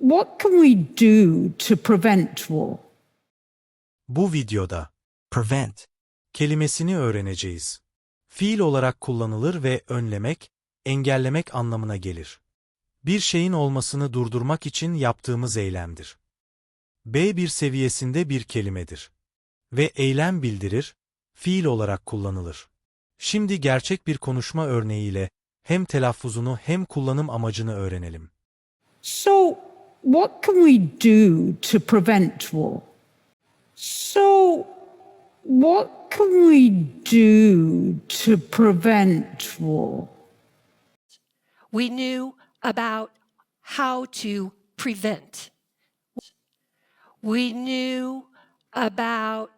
what can we do to prevent war? Bu videoda prevent, kelimesini öğreneceğiz. Fiil olarak kullanılır ve önlemek, engellemek anlamına gelir. Bir şeyin olmasını durdurmak için yaptığımız eylemdir. B1 seviyesinde bir kelimedir. Ve eylem bildirir, fiil olarak kullanılır. Şimdi gerçek bir konuşma örneğiyle hem telaffuzunu hem kullanım amacını öğrenelim. So, what can we do to prevent war? So, what can we do to prevent war? We knew about how to prevent. We knew about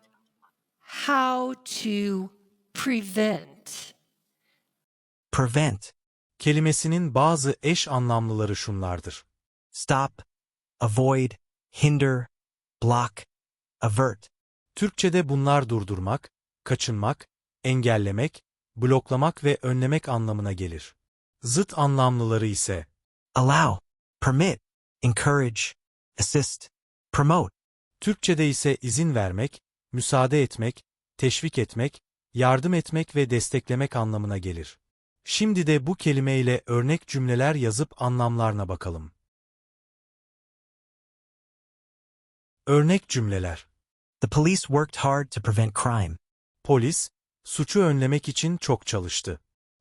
how to prevent. prevent, Kelimesinin bazı eş anlamlıları şunlardır. stop, avoid, hinder, block, avert, Türkçede bunlar durdurmak, kaçınmak, engellemek, bloklamak ve önlemek anlamına gelir. Zıt anlamlıları ise allow, permit, encourage, assist, promote, Türkçede ise izin vermek, müsaade etmek, teşvik etmek, yardım etmek ve desteklemek anlamına gelir. Şimdi de bu kelimeyle örnek cümleler yazıp anlamlarına bakalım. Örnek cümleler The police worked hard to prevent crime. Polis, suçu önlemek için çok çalıştı.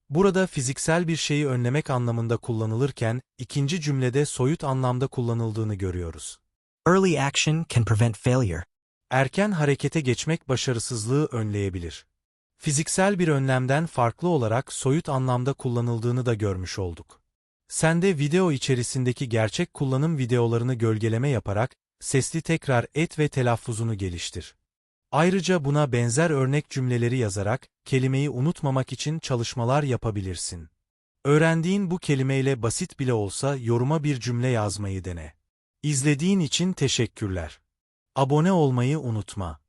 Burada fiziksel bir şeyi önlemek anlamında kullanılırken, ikinci cümlede soyut anlamda kullanıldığını görüyoruz. Early action can prevent failure. Erken harekete geçmek başarısızlığı önleyebilir. Fiziksel bir önlemden farklı olarak soyut anlamda kullanıldığını da görmüş olduk. Sen de video içerisindeki gerçek kullanım videolarını gölgeleme yaparak, sesli tekrar et ve telaffuzunu geliştir. Ayrıca buna benzer örnek cümleleri yazarak, kelimeyi unutmamak için çalışmalar yapabilirsin. Öğrendiğin bu kelimeyle basit bile olsa yoruma bir cümle yazmayı dene. İzlediğin için teşekkürler. Abone olmayı unutma.